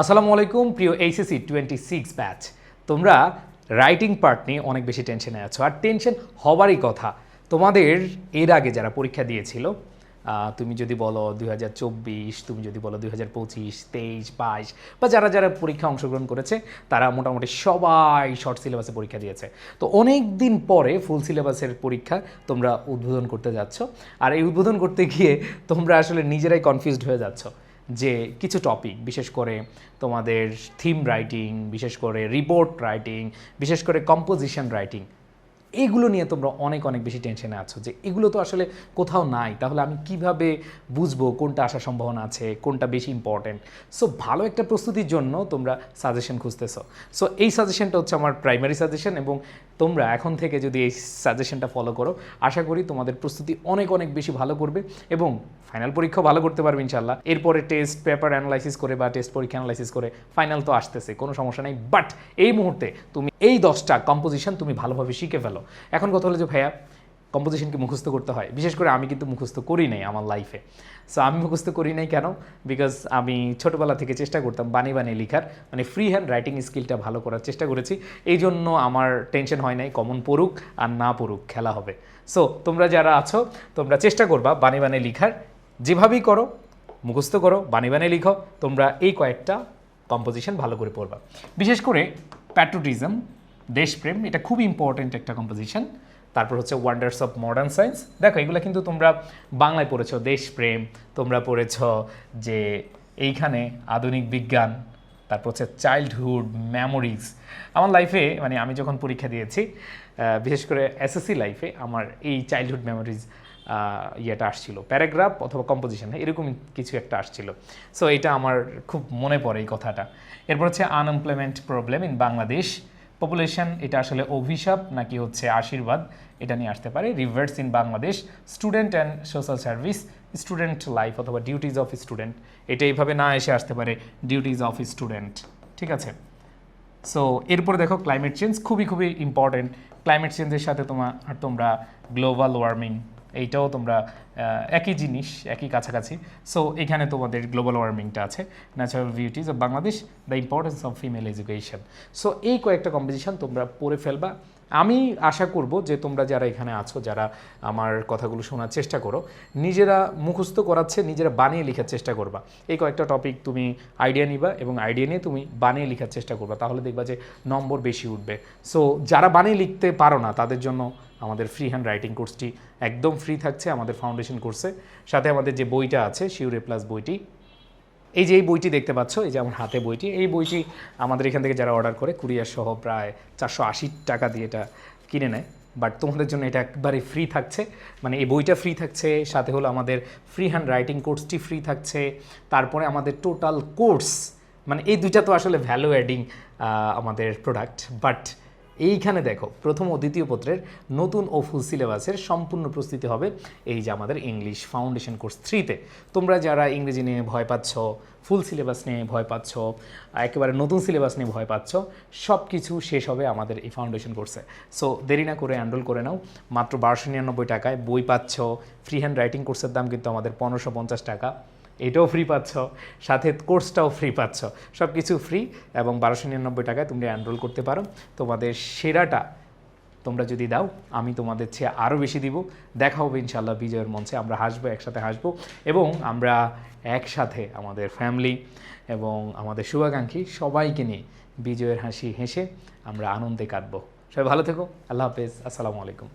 আসসালামু আলাইকুম, প্রিয় এইচএসি টোয়েন্টি সিক্স ব্যাচ। তোমরা রাইটিং পার্ট নিয়ে অনেক বেশি টেনশনে আছো, আর টেনশন হবারই কথা। তোমাদের এর আগে যারা পরীক্ষা দিয়েছিল তুমি যদি বলো দুই হাজার চব্বিশ, তুমি যদি বলো দুই হাজার পঁচিশ, তেইশ, বাইশ, বা যারা যারা পরীক্ষা অংশগ্রহণ করেছে, তারা মোটামুটি সবাই শর্ট সিলেবাসে পরীক্ষা দিয়েছে। তো অনেক দিন পরে ফুল সিলেবাসের পরীক্ষা তোমরা উদ্বোধন করতে যাচ্ছ, আর এই উদ্বোধন করতে গিয়ে তোমরা আসলে নিজেরাই কনফিউজড হয়ে যাচ্ছ। যে কিছু টপিক বিশেষ করে তোমাদের থিম রাইটিং বিশেষ করে রিপোর্ট রাইটিং বিশেষ করে কম্পোজিশন রাইটিং এইগুলো নিয়ে তোমরা অনেক অনেক বেশি টেনশনে আছো যে এগুলো তো আসলে কোথাও নাই। তাহলে আমি কীভাবে বুঝব কোনটা আসার সম্ভাবনা আছে, কোনটা বেশি ইম্পর্ট্যান্ট সো ভালো একটা প্রস্তুতির জন্য তোমরা সাজেশন খুঁজতেছো। সো এই সাজেশনটা হচ্ছে আমার প্রাইমারি সাজেশন এবং তোমরা এখন থেকে যদি এই সাজেশনটা ফলো করো, আশা করি তোমাদের প্রস্তুতি অনেক অনেক বেশি ভালো করবে এবং ফাইনাল পরীক্ষা ভালো করতে পারবে ইনশাল্লাহ এরপরে টেস্ট পেপার অ্যানালাইসিস করে বা টেস্ট পরীক্ষা অ্যানালাইসিস করে ফাইনাল তো আসতেছে, কোনো সমস্যা নেই। বাট এই মুহূর্তে তুমি এই দশটা কম্পোজিশন তুমি ভালোভাবে শিখে ফেলো। এখন কথা হলো যে ভাইয়া কম্পোজিশনকে মুখস্থ করতে হয়। বিশেষ করে আমি কিন্তু মুখস্থ করি নাই আমার লাইফে সো আমি মুখস্থ করি নাই কেন? বিকজ আমি ছোটোবেলা থেকে চেষ্টা করতাম বানিয়ে বানিয়ে লেখার। মানে ফ্রি হ্যান্ড রাইটিং স্কিলটা ভালো করার চেষ্টা করেছি। এই জন্য আমার টেনশন হয় নাই কমন পড়ুক আর না পড়ুক, খেলা হবে। সো তোমরা যারা আছো, তোমরা চেষ্টা করবা বানিয়ে বানিয়ে লেখার। যেভাবেই করো, মুখস্থ করো বানিয়ে বানিয়ে লিখো, তোমরা এই কয়েকটা কম্পোজিশন ভালো করে পড়বা। বিশেষ করে প্যাট্রোটিজম দেশপ্রেম, এটা খুব ইম্পর্ট্যান্ট একটা কম্পোজিশন তারপর হচ্ছে ওয়ান্ডার্স অফ মডার্ন সায়েন্স দেখো, এগুলো কিন্তু তোমরা বাংলায় পড়েছো দেশপ্রেম, তোমরা পড়েছ যে এইখানে আধুনিক বিজ্ঞান, তারপর হচ্ছে চাইল্ডহুড মেমোরিজ আমার লাইফে মানে আমি যখন পরীক্ষা দিয়েছি বিশেষ করে এসএসসি লাইফে আমার এই চাইল্ডহুড মেমোরিজ ইয়েটা আসছিল। প্যারাগ্রাফ অথবা কম্পোজিশন এরকম কিছু একটা আসছিল। সো এটা আমার খুব মনে পড়ে এই কথাটা। এরপর হচ্ছে unemployment problem in Bangladesh population এটা আসলে অভিশাপ নাকি হচ্ছে আশীর্বাদ? এটা নিয়ে আসতে পারে। Rivers in Bangladesh student and social service student life অথবা ডিউটিজ অফ স্টুডেন্ট এটা এইভাবে না এসে আসতে পারে ডিউটিজ অফ স্টুডেন্ট ঠিক আছে? সো এরপরে দেখো ক্লাইমেট চেঞ্জ খুবই খুবই ইম্পর্টেন্ট ক্লাইমেট চেঞ্জের সাথে তোমার তোমরা গ্লোবাল ওয়ার্মিং এইটাও তোমরা একই জিনিস, একই কাছাকাছি। সো এখানে তোমাদের গ্লোবাল ওয়ার্মিংটা আছে natural beauties of Bangladesh the importance of female education so এই কয়েকটা কম্পিটিশন তোমরা পড়ে ফেলবা। আমি আশা করব যে তোমরা যারা এখানে আছো, যারা আমার কথাগুলো শোনার চেষ্টা করো, নিজেরা মুখস্থ করাচ্ছে, নিজেরা বানিয়ে লেখার চেষ্টা করবা। এই কয়েকটা টপিক তুমি আইডিয়া নিবা এবং আইডিয়া নিয়ে তুমি বানিয়ে লেখার চেষ্টা করবা, তাহলে দেখবা যে নম্বর বেশি উঠবে। সো যারা বানিয়ে লিখতে পারো না, তাদের জন্য আমাদের ফ্রি হ্যান্ড রাইটিং কোর্সটি একদম ফ্রি থাকছে আমাদের ফাউন্ডেশন কোর্সে সাথে আমাদের যে বইটা আছে শিউরে প্লাস বইটি, এই যে এই বইটি দেখতে পাচ্ছ, এই যে আমার হাতে বইটি, এই বইটি আমাদের এখান থেকে যারা অর্ডার করে, কুরিয়ার সহ প্রায় চারশো আশি টাকা দিয়ে এটা কিনে নেয়। বাট তোমাদের জন্য এটা একবারে ফ্রি থাকছে। মানে এই বইটা ফ্রি থাকছে, সাথে হলো আমাদের ফ্রি হ্যান্ড রাইটিং কোর্সটি ফ্রি থাকছে। তারপরে আমাদের টোটাল কোর্স মানে এই দুইটা তো আসলে ভ্যালু অ্যাডিং আমাদের প্রোডাক্ট বাট এইখানে দেখো, প্রথম ও দ্বিতীয় পত্রের নতুন ও ফুল সিলেবাসের সম্পূর্ণ প্রস্তুতি হবে এই যে আমাদের ইংলিশ ফাউন্ডেশন কোর্স থ্রিতে তোমরা যারা ইংরেজি নিয়ে ভয় পাচ্ছ ফুল সিলেবাস নিয়ে ভয় পাচ্ছ, একেবারে নতুন সিলেবাস নিয়ে ভয় পাচ্ছ সব কিছু শেষ হবে আমাদের এই ফাউন্ডেশন কোর্সে সো দেরি না করে এনরোল করে নাও। মাত্র বারোশো নিরানব্বই টাকায় বই পাচ্ছ। ফ্রি হ্যান্ড রাইটিং কোর্সের দাম কিন্তু আমাদের পনেরোশো পঞ্চাশ টাকা। এটাও ফ্রি পাচ্ছ, সাথে কোর্সটাও ফ্রি পাচ্ছ। সব কিছু ফ্রি এবং বারোশো নিরানব্বই টাকায় তোমরা এনরোল করতে পারো। তোমাদের সেরাটা তোমরা যদি দাও, আমি তোমাদের চেয়ে আরও বেশি দিব। দেখা হবে ইনশাল্লাহ বিজয়ের মঞ্চে, আমরা হাসবো, একসাথে হাসবো। এবং আমরা একসাথে আমাদের ফ্যামিলি এবং আমাদের শুভাকাঙ্ক্ষী সবাইকে নিয়ে বিজয়ের হাসি হেসে আমরা আনন্দে কাটবো। সবাই ভালো থেকো, আল্লাহ হাফেজ, আসসালামু আলাইকুম।